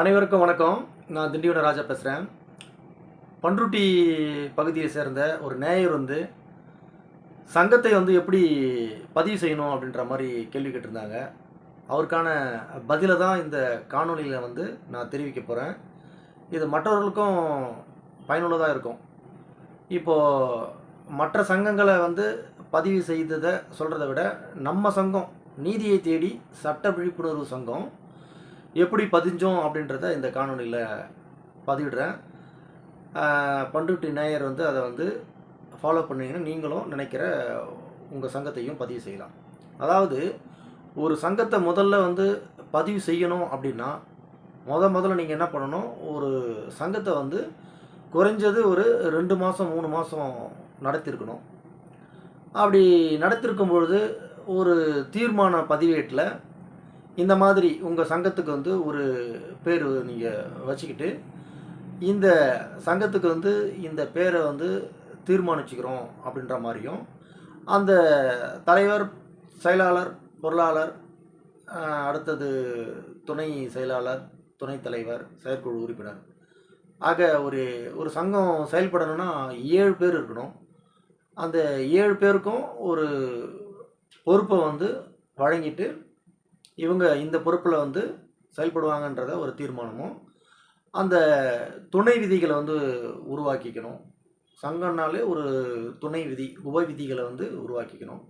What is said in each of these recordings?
அனைவருக்கும் வணக்கம். நான் திண்டிவன ராஜா பேசுகிறேன் பண்ருட்டி பகுதியை சேர்ந்த ஒரு நேயர் வந்து சங்கத்தை வந்து எப்படி பதிவு செய்யணும் அப்படின்ற மாதிரி கேள்வி கேட்டிருந்தாங்க. அவருக்கான பதிலை தான் இந்த காணொலியில் வந்து நான் தெரிவிக்க போகிறேன் இது மற்றவர்களுக்கும் பயனுள்ளதாக இருக்கும். இப்போது மற்ற சங்கங்களை வந்து பதிவு செய்ததை சொல்கிறத விட நம்ம சங்கம் நீதியை தேடி சட்ட விழிப்புணர்வு சங்கம் எப்படி பதிஞ்சோம் அப்படின்றத இந்த காணொலியில் பதிவிடுறேன். பண்ருட்டி நேயர் வந்து அதை வந்து ஃபாலோ பண்ணிங்கன்னா நீங்களும் நினைக்கிற உங்கள் சங்கத்தையும் பதிவு செய்யலாம். அதாவது ஒரு சங்கத்தை முதல்ல வந்து பதிவு செய்யணும் அப்படின்னா முத முதல்ல நீங்கள் என்ன பண்ணணும்? ஒரு சங்கத்தை வந்து குறைஞ்சது ஒரு ரெண்டு மாதம் மூணு மாதம் நடத்தியிருக்கணும் அப்படி நடத்திருக்கும் பொழுது ஒரு தீர்மான பதிவேட்டில் இந்த மாதிரி உங்கள் சங்கத்துக்கு வந்து ஒரு பேர் நீங்கள் வச்சுக்கிட்டு இந்த சங்கத்துக்கு வந்து இந்த பேரை வந்து தீர்மானிச்சுக்கிறோம் அப்படின்ற மாதிரியும் அந்த தலைவர் செயலாளர் பொருளாளர் அடுத்தது துணை செயலாளர் துணைத் தலைவர் செயற்குழு உறுப்பினர் ஆக ஒரு ஒரு சங்கம் செயல்படணும்னா ஏழு பேர் இருக்கணும். அந்த ஏழு பேருக்கும் ஒரு பொறுப்பை வந்து வழங்கிட்டு இவங்க இந்த பொறுப்பில் வந்து செயல்படுவாங்கன்றத ஒரு தீர்மானமும் அந்த துணை விதிகளை வந்து உருவாக்கிக்கணும். சங்கம்னாலே ஒரு துணை விதி உப விதிகளை வந்து உருவாக்கிக்கணும்.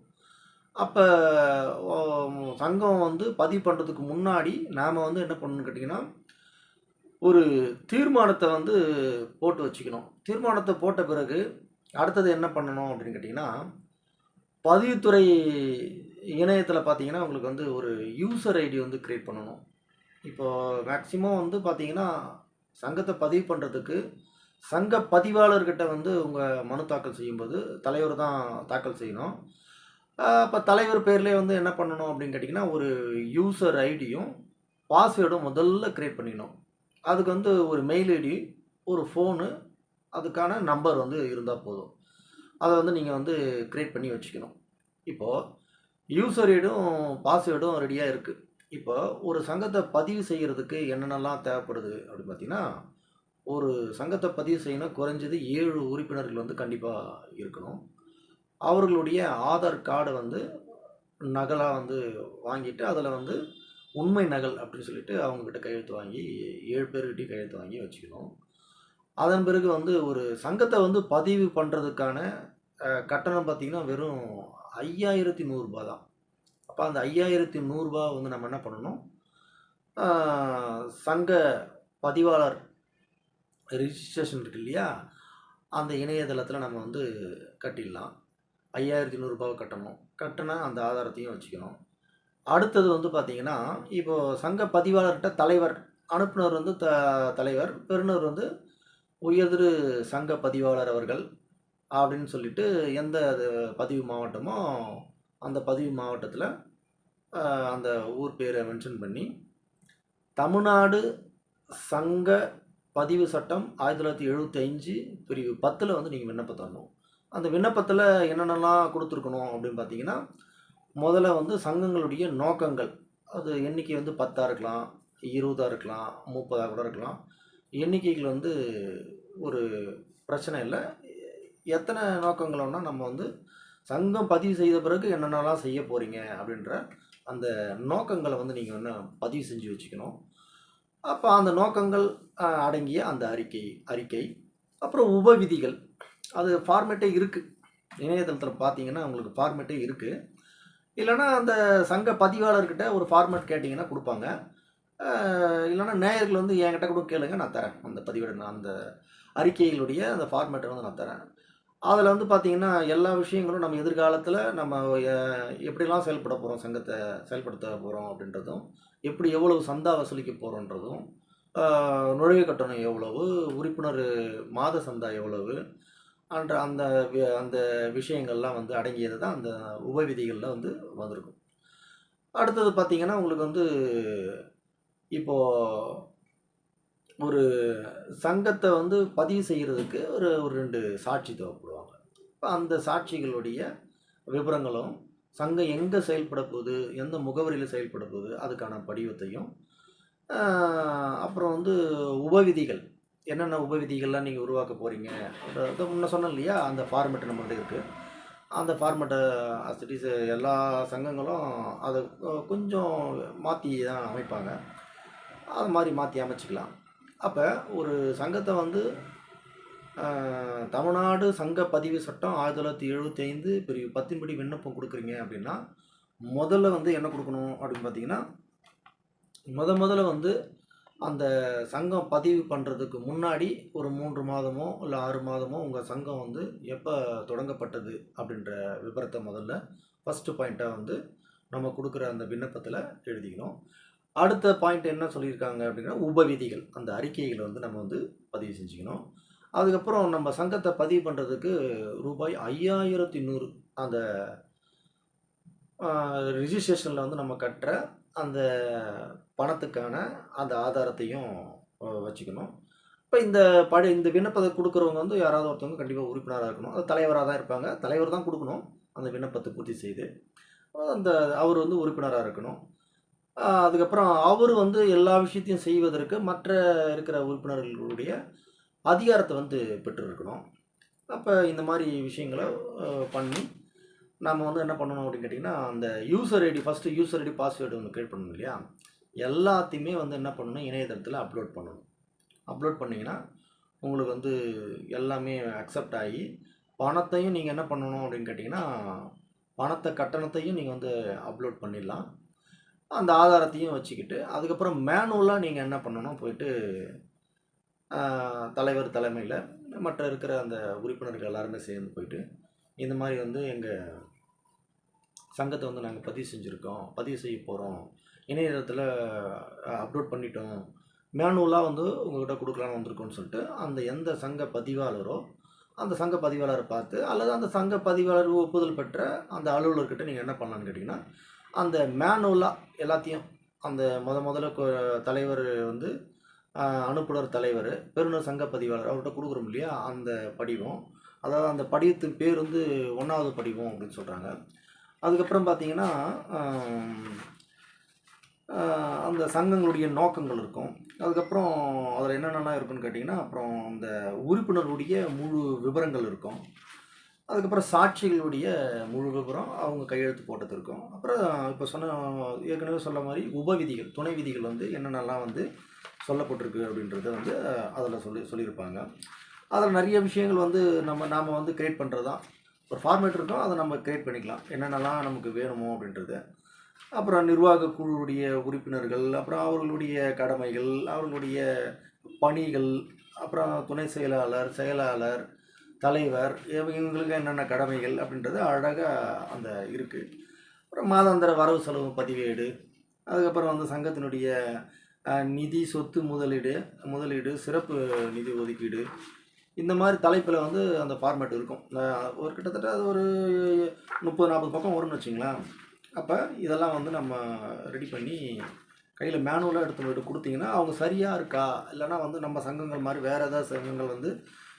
அப்போ சங்கம் வந்து பதிவு பண்ணுறதுக்கு முன்னாடி நாம் வந்து என்ன பண்ணணும்னு கேட்டிங்கன்னா ஒரு தீர்மானத்தை வந்து போட்டு வச்சுக்கணும். தீர்மானத்தை போட்ட பிறகு அடுத்தது என்ன பண்ணணும் அப்படின்னு கேட்டிங்கன்னா பதிவுத்துறை இணையத்தில் பார்த்தீங்கன்னா உங்களுக்கு வந்து ஒரு யூசர் ஐடி வந்து க்ரியேட் பண்ணணும். இப்போது மேக்ஸிமம் வந்து பார்த்தீங்கன்னா சங்கத்தை பதிவு பண்ணுறதுக்கு சங்க பதிவாளர்கிட்ட வந்து உங்கள் மனு தாக்கல் செய்யும்போது தலைவர் தான் தாக்கல் செய்யணும். அப்போ தலைவர் பேர்லேயே வந்து என்ன பண்ணணும் அப்படின்னு கேட்டிங்கன்னா ஒரு யூசர் ஐடியும் பாஸ்வேர்டும் முதல்ல க்ரியேட் பண்ணிக்கணும். அதுக்கு வந்து ஒரு மெயில் ஐடி ஒரு ஃபோனு அதுக்கான நம்பர் வந்து இருந்தால் போதும். அதை வந்து நீங்கள் வந்து க்ரியேட் பண்ணி வச்சுக்கணும். இப்போது யூசர் ஐடும் பாஸ்வேர்டும் ரெடியாக இருக்குது இப்போ ஒரு சங்கத்தை பதிவு செய்கிறதுக்கு என்னென்னலாம் தேவைப்படுது அப்படின்னு பார்த்தீங்கன்னா ஒரு சங்கத்தை பதிவு செய்யணும் குறைஞ்சது ஏழு உறுப்பினர்கள் வந்து கண்டிப்பாக இருக்கணும். அவர்களுடைய ஆதார் கார்டை வந்து நகலாக வந்து வாங்கிட்டு அதில் வந்து உண்மை நகல் அப்படின்னு சொல்லிட்டு அவங்கக்கிட்ட கையெழுத்து வாங்கி ஏழு பேர்கிட்டையும் கையெழுத்து வாங்கி வச்சுக்கணும். அதன் பிறகு வந்து ஒரு சங்கத்தை வந்து பதிவு பண்ணுறதுக்கான கட்டணம் பார்த்திங்கன்னா வெறும் ஐயாயிரத்தி நூறுரூபா தான். அப்போ அந்த ஐயாயிரத்தி நூறுரூபா வந்து நம்ம என்ன பண்ணணும்? சங்க பதிவாளர் ரிஜிஸ்ட்ரேஷன் இருக்கு இல்லையா? அந்த இணையதளத்தில் நம்ம வந்து கட்டிடலாம். ஐயாயிரத்தி நூறுரூபாவை கட்டணும். கட்டினா அந்த ஆதாரத்தையும் வச்சுக்கணும். அடுத்தது வந்து பார்த்திங்கன்னா இப்போது சங்க பதிவாளர்கிட்ட தலைவர் அனுப்புனர் வந்து த தலைவர் பெறுநர் வந்து உயர்திரு சங்க பதிவாளர் அவர்கள் அப்படின்னு சொல்லிட்டு எந்த அது பதிவு மாவட்டமோ அந்த பதிவு மாவட்டத்தில் அந்த ஊர் பேரை மென்ஷன் பண்ணி தமிழ்நாடு சங்க பதிவு சட்டம் ஆயிரத்தி தொள்ளாயிரத்தி எழுபத்தி அஞ்சு பிரிவு பத்தில் வந்து நீங்கள் விண்ணப்பம் தரணும். அந்த விண்ணப்பத்தில் என்னென்னலாம் கொடுத்துருக்கணும் அப்படின்னு பார்த்தீங்கன்னா முதல்ல வந்து சங்கங்களுடைய நோக்கங்கள். அது எண்ணிக்கை வந்து பத்தாக இருக்கலாம் இருபதாக இருக்கலாம் முப்பதாக கூட இருக்கலாம். எண்ணிக்கைகள் வந்து ஒரு பிரச்சனை இல்லை. எத்தனை நோக்கங்களோன்னா நம்ம வந்து சங்கம் பதிவு செய்த பிறகு என்னென்னலாம் செய்ய போகிறீங்க அப்படின்ற அந்த நோக்கங்களை வந்து நீங்கள் என்ன பதிவு செஞ்சு வச்சுக்கணும். அப்போ அந்த நோக்கங்கள் அடங்கிய அந்த அறிக்கை அறிக்கை அப்புறம் உபவிதிகள். அது ஃபார்மேட்டே இருக்குது இணையதளத்தில் பார்த்தீங்கன்னா உங்களுக்கு ஃபார்மேட்டே இருக்குது இல்லைன்னா அந்த சங்க பதிவாளர்கிட்ட ஒரு ஃபார்மேட் கேட்டிங்கன்னா கொடுப்பாங்க. இல்லைனா இல்லைன்னா நேயர்கள் வந்து என்கிட்ட கூட கேளுங்க நான் தரேன். அந்த பதிவிட நான் அந்த அறிக்கைகளுடைய அந்த ஃபார்மேட்டை வந்து நான் தரேன். அதில் வந்து பார்த்திங்கன்னா எல்லா விஷயங்களும் நம்ம எதிர்காலத்தில் நம்ம எப்படிலாம் செயல்பட போகிறோம் சங்கத்தை செயல்படுத்த போகிறோம் அப்படின்றதும் எப்படி எவ்வளவு சந்தா வசூலிக்க போகிறோன்றதும் நுழைவு கட்டணம் எவ்வளவு உறுப்பினர் மாத சந்தா எவ்வளவு அன்ற அந்த வி- அந்த விஷயங்கள்லாம் வந்து அடங்கியது தான் அந்த உபவிதிகளில் வந்து வந்திருக்கும். அடுத்தது பார்த்திங்கன்னா உங்களுக்கு வந்து இப்போது ஒரு சங்கத்தை வந்து பதிவு செய்கிறதுக்கு ஒரு ஒரு ரெண்டு சாட்சி தேவைப்படுவாங்க. இப்போ அந்த சாட்சிகளுடைய விவரங்களும் சங்கம் எங்கே செயல்பட போகுது எந்த முகவரியில் செயல்பட போகுது அதுக்கான படிவத்தையும் அப்புறம் வந்து உபவிதிகள். என்னென்ன உபவிதிகள்லாம் நீங்கள் உருவாக்க போகிறீங்க அதை முன்ன சொன்னேன் இல்லையா? அந்த ஃபார்மேட் நம்மகிட்ட இருக்குது அந்த ஃபார்மேட்டை அசிட்டிஸ் எல்லா சங்கங்களும் அதை கொஞ்சம் மாற்றி தான் அமைப்பாங்க. அது மாதிரி மாற்றி அமைச்சிக்கலாம். அப்போ ஒரு சங்கத்தை வந்து தமிழ்நாடு சங்க பதிவு சட்டம் ஆயிரத்தி தொள்ளாயிரத்தி எழுபத்தி ஐந்து பிரிவு பத்தின்படி விண்ணப்பம் கொடுக்குறீங்க அப்படின்னா முதல்ல வந்து என்ன கொடுக்கணும் அப்படின்னு பார்த்தீங்கன்னா முத முதல்ல வந்து அந்த சங்கம் பதிவு பண்ணுறதுக்கு முன்னாடி ஒரு மூன்று மாதமோ இல்லை ஆறு மாதமோ உங்கள் சங்கம் வந்து எப்போ தொடங்கப்பட்டது அப்படின்ற விபரத்தை முதல்ல ஃபஸ்ட்டு பாயிண்ட்டாக வந்து நம்ம கொடுக்குற அந்த விண்ணப்பத்தில் எழுதிக்கணும். அடுத்த பாயிண்ட் என்ன சொல்லியிருக்காங்க அப்படின்னா உபவிதிகள். அந்த அறிக்கைகளை வந்து நம்ம வந்து பதிவு செஞ்சுக்கணும். அதுக்கப்புறம் நம்ம சங்கத்தை பதிவு பண்ணுறதுக்கு ரூபாய் ஐயாயிரத்தி நூறு அந்த ரிஜிஸ்ட்ரேஷனில் வந்து நம்ம கட்டுற அந்த பணத்துக்கான அந்த ஆதாரத்தையும் வச்சுக்கணும். இப்போ இந்த படி இந்த விண்ணப்பத்தை கொடுக்குறவங்க வந்து யாராவது ஒருத்தவங்க கண்டிப்பாக உறுப்பினராக இருக்கணும். அது தலைவராக தான் இருப்பாங்க. தலைவர் தான் கொடுக்கணும். அந்த விண்ணப்பத்தை பூர்த்தி செய்து அந்த அவர் வந்து உறுப்பினராக இருக்கணும். அதுக்கப்புறம் அவர் வந்து எல்லா விஷயத்தையும் செய்வதற்கு மற்ற இருக்கிற உறுப்பினர்களுடைய அதிகாரத்தை வந்து பெற்றிருக்கணும். அப்போ இந்த மாதிரி விஷயங்களை பண்ணி நம்ம வந்து என்ன பண்ணணும் அப்படின்னு கேட்டிங்கன்னா அந்த user ID first user ID password ஒன்று க்ரியேட் பண்ணணும் இல்லையா? எல்லாத்தையுமே வந்து என்ன பண்ணணும்? இணையதளத்தில் அப்லோட் பண்ணணும். அப்லோட் பண்ணிங்கன்னா உங்களுக்கு வந்து எல்லாமே அக்செப்ட் ஆகி பணத்தையும் நீங்கள் என்ன பண்ணணும் அப்படின்னு கேட்டிங்கன்னா பணத்தை கட்டணத்தையும் நீங்கள் வந்து அப்லோட் பண்ணிடலாம். அந்த ஆதாரத்தையும் வச்சுக்கிட்டு அதுக்கப்புறம் மேனுவலாக நீங்கள் என்ன பண்ணணும்? போயிட்டு தலைவர் தலைமையில் மற்ற இருக்கிற அந்த உறுப்பினர்கள் எல்லாருமே சேர்ந்து போயிட்டு இந்த மாதிரி வந்து எங்கள் சங்கத்தை வந்து நாங்கள் பதிவு செஞ்சுருக்கோம் பதிவு செய்ய போகிறோம் இணையதளத்தில் அப்லோட் பண்ணிட்டோம். மேனுவலாக வந்து உங்கள்கிட்ட கொடுக்கலான்னு வந்திருக்கோம்னு சொல்லிட்டு அந்த எந்த சங்க பதிவாளரோ அந்த சங்க பதிவாளரை பார்த்து அல்லது அந்த சங்க பதிவாளர் ஒப்புதல் பெற்ற அந்த அலுவலர்கிட்ட நீங்கள் என்ன பண்ணலான்னு கேட்டிங்கன்னா அந்த மேனுவலாக எல்லாத்தையும் அந்த முத முதல்ல தலைவர் வந்து அனுப்புனர் தலைவர் பெருநர் சங்க பதிவாளர் அவர்கிட்ட கொடுக்குறோம் இல்லையா அந்த படிவம். அதாவது அந்த படிவத்தின் பேர் வந்து ஒன்றாவது படிவம் அப்படின்னு சொல்கிறாங்க அதுக்கப்புறம் பார்த்தீங்கன்னா அந்த சங்கங்களுடைய நோக்கங்கள் இருக்கும். அதுக்கப்புறம் அதில் என்னென்னலாம் இருக்குன்னு கேட்டிங்கன்னா அப்புறம் அந்த உறுப்பினருடைய முழு விவரங்கள் இருக்கும். அதுக்கப்புறம் சாட்சிகளுடைய முழு அவங்க கையெழுத்து போட்டது இருக்கும். அப்புறம் இப்போ சொன்ன ஏற்கனவே சொன்ன மாதிரி உபவிதிகள் துணை விதிகள் வந்து என்னென்னலாம் வந்து சொல்லப்பட்டிருக்கு அப்படின்றத வந்து அதில் சொல்லி சொல்லியிருப்பாங்க. அதில் நிறைய விஷயங்கள் வந்து நம்ம நாம் வந்து கிரியேட் பண்ணுறது தான் ஒரு ஃபார்மேட் இருக்கும் அதை நம்ம க்ரியேட் பண்ணிக்கலாம். என்னென்னலாம் நமக்கு வேணுமோ அப்படின்றது. அப்புறம் நிர்வாக குழுவுடைய உறுப்பினர்கள் அப்புறம் அவர்களுடைய கடமைகள் அவர்களுடைய பணிகள் அப்புறம் துணை செயலாளர் செயலாளர் தலைவர் இவங்களுக்கு என்னென்ன கடமைகள் அப்படின்றது அழகாக அந்த இருக்குது அப்புறம் மாதாந்திர வரவு செலவு பதிவேடு அதுக்கப்புறம் வந்து சங்கத்தினுடைய நிதி சொத்து முதலீடு முதலீடு சிறப்பு நிதி ஒதுக்கீடு இந்த மாதிரி தலைப்பில் வந்து அந்த ஃபார்மேட் இருக்கும். ஒரு கிட்டத்தட்ட அது ஒரு முப்பது நாற்பது பக்கம் வரும்னு வச்சுங்களேன். அப்போ இதெல்லாம் வந்து நம்ம ரெடி பண்ணி கையில் மேனுவலாக எடுத்து கொடுத்தீங்கன்னா அவங்க சரியாக இருக்கா? இல்லைன்னா வந்து நம்ம சங்கங்கள் மாதிரி வேறு ஏதாவது சங்கங்கள் வந்து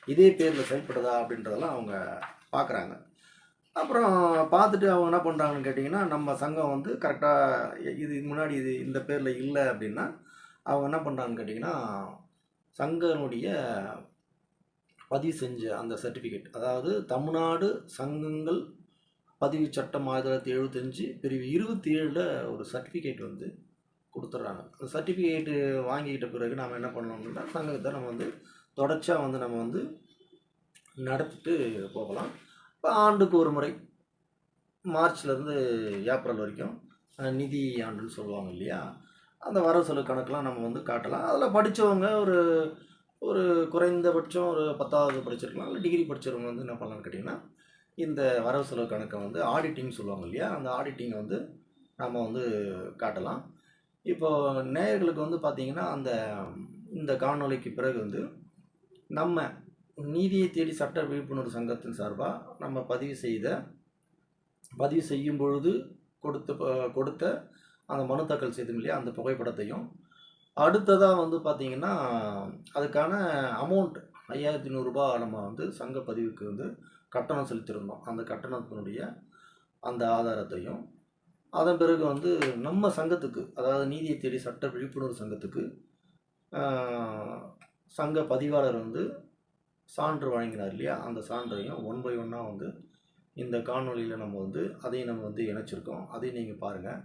இதே பேரில் செயல்படுதா அப்படின்றதெல்லாம் அவங்க பார்க்குறாங்க அப்புறம் பார்த்துட்டு அவங்க என்ன பண்ணுறாங்கன்னு கேட்டிங்கன்னா நம்ம சங்கம் வந்து கரெக்டாக இது முன்னாடி இது இந்த பேரில் இல்லை அப்படின்னா அவங்க என்ன பண்ணுறாங்கன்னு கேட்டிங்கன்னா சங்கனுடைய பதிவு செஞ்ச அந்த சர்டிஃபிகேட் அதாவது தமிழ்நாடு சங்கங்கள் பதிவு சட்டம் ஆயிரத்தி தொள்ளாயிரத்தி எழுபத்தஞ்சு பிரிவு இருபத்தி ஏழில் ஒரு சர்டிஃபிகேட் வந்து கொடுத்துட்றாங்க. அந்த சர்டிஃபிகேட்டு வாங்கிக்கிட்ட பிறகு நாம் என்ன பண்ணணும்னா சங்கத்தை நம்ம வந்து தொடர்ச்சியாக வந்து நம்ம வந்து நடத்திட்டு போகலாம். இப்போ ஆண்டுக்கு ஒரு முறை மார்ச்லேருந்து ஏப்ரல் வரைக்கும் நிதி ஆண்டுன்னு சொல்லுவாங்க இல்லையா? அந்த வரவு செலவு கணக்கெலாம் நம்ம வந்து காட்டலாம். அதில் படித்தவங்க ஒரு ஒரு குறைந்தபட்சம் ஒரு பத்தாவது படிச்சிருக்கலாம். இல்லை டிகிரி படித்தவங்க வந்து என்ன பண்ணலாம்னு கேட்டிங்கன்னா இந்த வரவு செலவு கணக்கை வந்து ஆடிட்டிங் சொல்லுவாங்க இல்லையா? அந்த ஆடிட்டிங்கை வந்து நம்ம வந்து காட்டலாம். இப்போது நேயர்களுக்கு வந்து பார்த்திங்கன்னா அந்த இந்த காணொலிக்கு பிறகு வந்து நம்ம நீதியை தேடி சட்ட விழிப்புணர்வு சங்கத்தின் சார்பாக நம்ம பதிவு செய்த பதிவு செய்யும் பொழுது கொடுத்த கொடுத்த அந்த மனு தாக்கல் செய்தோம் இல்லையா அந்த புகைப்படத்தையும். அடுத்ததாக வந்து பார்த்திங்கன்னா அதுக்கான அமௌண்ட் ஐயாயிரத்தி நூறுரூபா நம்ம வந்து சங்க பதிவுக்கு வந்து கட்டணம் செலுத்தியிருந்தோம். அந்த கட்டணத்தினுடைய அந்த ஆதாரத்தையும். அதன் பிறகு வந்து நம்ம சங்கத்துக்கு அதாவது நீதியை தேடி சட்ட விழிப்புணர்வு சங்கத்துக்கு சங்க பதிவாளர் வந்து சான்று வழங்கினார் இல்லையா? அந்த சான்றையும் ஒன் பை ஒன்னாக வந்து இந்த காணொலியில் நம்ம வந்து அதையும் நம்ம வந்து இணைச்சிருக்கோம். அதையும் நீங்கள் பாருங்கள்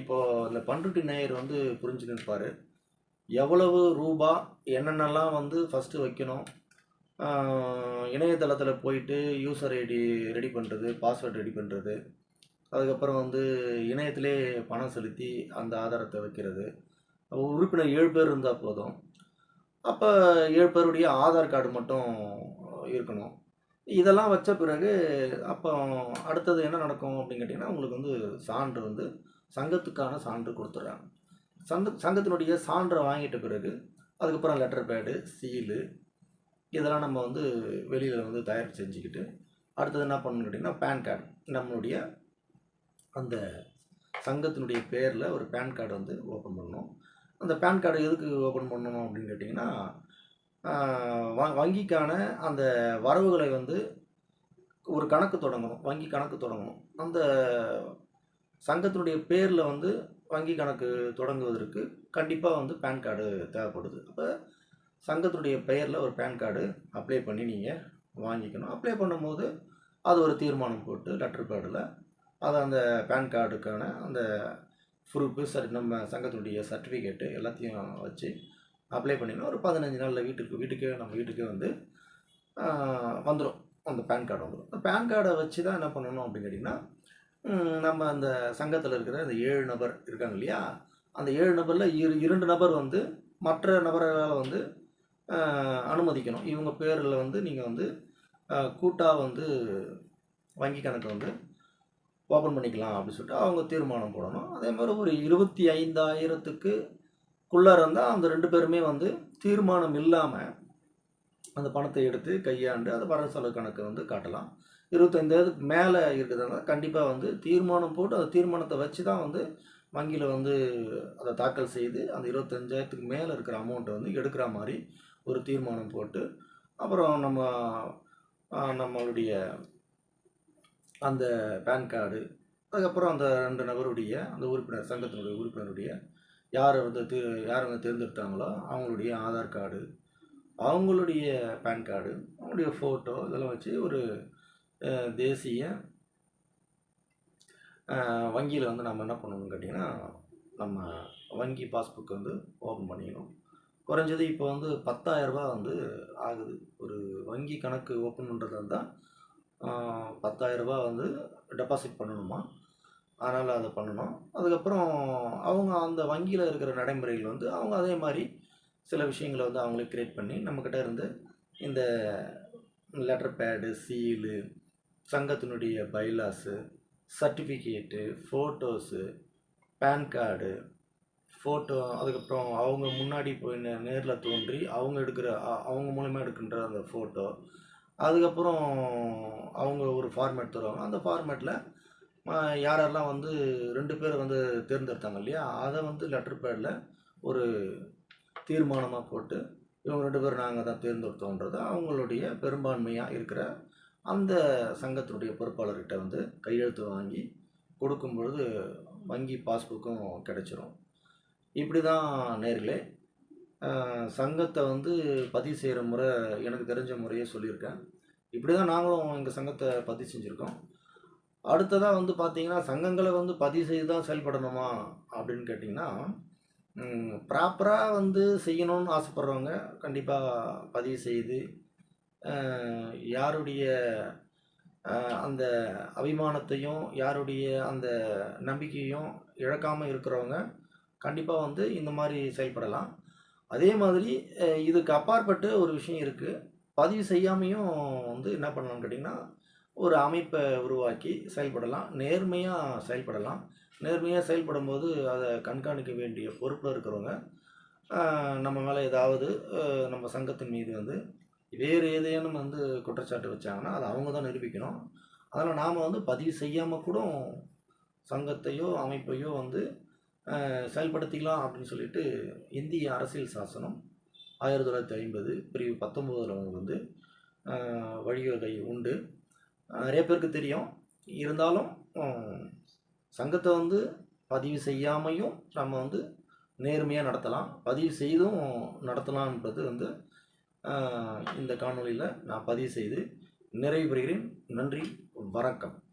இப்போ இந்த பண்ருட்டி நேயர் வந்து புரிஞ்சு நிற்பார் எவ்வளவு ரூபா என்னென்னலாம் வந்து ஃபஸ்ட்டு வைக்கணும்? இணையதளத்தில் போயிட்டு யூசர் ஐடி ரெடி பண்ணுறது பாஸ்வேர்டு ரெடி பண்ணுறது அதுக்கப்புறம் வந்து இணையத்திலே பணம் செலுத்தி அந்த ஆதாரத்தை வைக்கிறது. உறுப்பினர் ஏழு பேர் இருந்தால் போதும். அப்போ ஏழு பேருடைய ஆதார் கார்டு மட்டும் இருக்கணும். இதெல்லாம் வச்ச பிறகு அப்போ அடுத்தது என்ன நடக்கும் அப்படின்னு கேட்டிங்கன்னா உங்களுக்கு வந்து சான்று வந்து சங்கத்துக்கான சான்று கொடுத்துட்றாங்க. சங்க சங்கத்தினுடைய சான்றை வாங்கிட்ட பிறகு அதுக்கப்புறம் லெட்டர் பேடு சீலு இதெல்லாம் நம்ம வந்து வெளியில் வந்து தயார் செஞ்சுக்கிட்டு அடுத்தது என்ன பண்ணணும் கேட்டிங்கன்னா பேன் கார்டு நம்மளுடைய அந்த சங்கத்தினுடைய பேரில் ஒரு பேன் கார்டு வந்து ஓப்பன் பண்ணணும். அந்த பேன் கார்டு எதுக்கு ஓப்பன் பண்ணணும் அப்படின்னு கேட்டிங்கன்னா வ- வங்கிக்கான அந்த வரவுகளை வந்து ஒரு கணக்கு தொடங்கணும். வங்கி கணக்கு தொடங்கணும். அந்த சங்கத்தினுடைய பேரில் வந்து வங்கி கணக்கு தொடங்குவதற்கு கண்டிப்பாக வந்து பேன் கார்டு தேவைப்படுது. அப்போ சங்கத்தினுடைய பெயரில் ஒரு பேன் கார்டு அப்ளை பண்ணி நீங்கள் வாங்கிக்கணும். அப்ளை பண்ணும்போது அது ஒரு தீர்மானம் போட்டு லெட்டர் பேடில் அது அந்த பேன் கார்டுக்கான அந்த ப்ரூஃபு சரி நம்ம சங்கத்தினுடைய சர்டிஃபிகேட்டு எல்லாத்தையும் வச்சு அப்ளை பண்ணினா ஒரு பதினஞ்சு நாளில் வீட்டுக்கு வீட்டுக்கே நம்ம வீட்டுக்கே வந்து வந்துடும் அந்த பேன் கார்டு வந்துடும் அந்த பேன் கார்டை வச்சு தான் என்ன பண்ணணும் அப்படின்னு கேட்டிங்கன்னா நம்ம அந்த சங்கத்தில் இருக்கிற அந்த ஏழு நபர் இருக்காங்க இல்லையா? அந்த ஏழு நபரில் இரு இரண்டு நபர் வந்து மற்ற நபர்களால் வந்து அனுமதிக்கணும். இவங்க பேரில் வந்து நீங்கள் வந்து கூட்டாக வந்து வங்கி கணக்கு வந்து ஓப்பன் பண்ணிக்கலாம் அப்படின்னு சொல்லிட்டு அவங்க தீர்மானம் போடணும். அதே மாதிரி ஒரு இருபத்தி ஐந்தாயிரத்துக்கு குள்ளார இருந்தால் அந்த ரெண்டு பேருமே வந்து தீர்மானம் இல்லாமல் அந்த பணத்தை எடுத்து கையாண்டு அந்த வரவு செலவு கணக்கு வந்து காட்டலாம். இருபத்தைந்தாயிரத்துக்கு மேலே இருக்குதுன்னா கண்டிப்பாக வந்து தீர்மானம் போட்டு அந்த தீர்மானத்தை வச்சு தான் வந்து வங்கியில் வந்து அதை தாக்கல் செய்து அந்த இருபத்தஞ்சாயிரத்துக்கு மேலே இருக்கிற அமௌண்ட்டை வந்து எடுக்கிற மாதிரி ஒரு தீர்மானம் போட்டு அப்புறம் நம்ம நம்மளுடைய அந்த பேன் கார்டு அதுக்கப்புறம் அந்த ரெண்டு நபருடைய அந்த உறுப்பினர் சங்கத்தினுடைய உறுப்பினருடைய யார் வந்து தீ யார் வந்து தேர்ந்தெடுத்தாங்களோ அவங்களுடைய ஆதார் கார்டு அவங்களுடைய பேன் கார்டு அவங்களுடைய ஃபோட்டோ இதெல்லாம் வச்சு ஒரு தேசிய வங்கியில் வந்து நம்ம என்ன பண்ணணும்னு கேட்டிங்கன்னா நம்ம வங்கி பாஸ்புக் வந்து ஓப்பன் பண்ணிக்கணும். குறைஞ்சது இப்போ வந்து பத்தாயிரரூபா வந்து ஆகுது. ஒரு வங்கி கணக்கு ஓப்பன் பண்ணுறதா இருந்தால் பத்தாயிரரூபா வந்து டெபாசிட் பண்ணணுமா? அதனால் அதை பண்ணணும். அதுக்கப்புறம் அவங்க அந்த வங்கியில் இருக்கிற நடைமுறைகள் வந்து அவங்க அதே மாதிரி சில விஷயங்களை வந்து அவங்களே க்ரியேட் பண்ணி நம்மக்கிட்ட இருந்து இந்த லெட்டர் பேடு சீலு சங்கத்தினுடைய bylaws certificate photos PAN card photo அதுக்கப்புறம் அவங்க முன்னாடி போய் நேரில் தோன்றி அவங்க எடுக்கிற அவங்க மூலமாக எடுக்கின்ற அந்த ஃபோட்டோ அதுக்கப்புறம் அவங்க ஒரு ஃபார்மேட் தருவாங்க. அந்த ஃபார்மேட்டில் யாரெல்லாம் வந்து ரெண்டு பேர் வந்து தேர்ந்தெடுத்தாங்க இல்லையா அதை வந்து லெட்டர் பேடில் ஒரு தீர்மானமாக போட்டு இவங்க ரெண்டு பேரும் நாங்கள் தான் தேர்ந்தெடுத்தோன்றதை அவங்களுடைய பெரும்பான்மையாக இருக்கிற அந்த சங்கத்தினுடைய பொறுப்பாளர்கிட்ட வந்து கையெழுத்து வாங்கி கொடுக்கும் பொழுது வங்கி பாஸ்புக்கும் கிடச்சிரும். இப்படி தான் நேர்களே சங்கத்தை வந்து பதிவு செய்கிற முறை எனக்கு தெரிஞ்ச முறையே சொல்லியிருக்கேன். இப்படி தான் நாங்களும் எங்கள் சங்கத்தை பதிவு செஞ்சுருக்கோம். அடுத்ததாக வந்து பார்த்திங்கன்னா சங்கங்களை வந்து பதிவு செய்து தான் செயல்படணுமா அப்படின்னு கேட்டிங்கன்னா ப்ராப்பராக வந்து செய்யணும்னு ஆசைப்பட்றவங்க கண்டிப்பாக பதிவு செய்து யாருடைய அந்த அபிமானத்தையும் யாருடைய அந்த நம்பிக்கையும் இழக்காமல் இருக்கிறவங்க கண்டிப்பாக வந்து இந்த மாதிரி செயல்படலாம். அதே மாதிரி இதுக்கு அப்பாற்பட்டு ஒரு விஷயம் இருக்குது பதிவு செய்யாமையும் வந்து என்ன பண்ணலாம்னு கேட்டிங்கன்னா ஒரு அமைப்பை உருவாக்கி செயல்படலாம். நேர்மையாக செயல்படலாம். நேர்மையாக செயல்படும்போது அதை கண்காணிக்க வேண்டிய பொறுப்பில் இருக்கிறவங்க நம்ம மேலே ஏதாவது நம்ம சங்கத்தின் மீது வந்து வேறு ஏதேனும் வந்து குற்றச்சாட்டு வச்சாங்கன்னா அதை அவங்க தான் நிரூபிக்கணும். அதனால் நாம் வந்து பதிவு செய்யாமல் கூட சங்கத்தையோ அமைப்பையோ வந்து செயல்படுத்திக்கலாம் அப்படின்னு சொல்லிட்டு இந்திய அரசியல் சாசனம் ஆயிரத்தி தொள்ளாயிரத்தி ஐம்பது பிரிவு பத்தொம்போதில் வந்து வழிவகை உண்டு. நிறைய பேருக்கு தெரியும். இருந்தாலும் சங்கத்தை வந்து பதிவு செய்யாமையும் நம்ம வந்து நேர்மையாக நடத்தலாம். பதிவு செய்தும் நடத்தலாம்ன்றது வந்து இந்த காணொலியில் நான் பதிவு செய்து நிறைவு பெறுகிறேன். நன்றி வணக்கம்.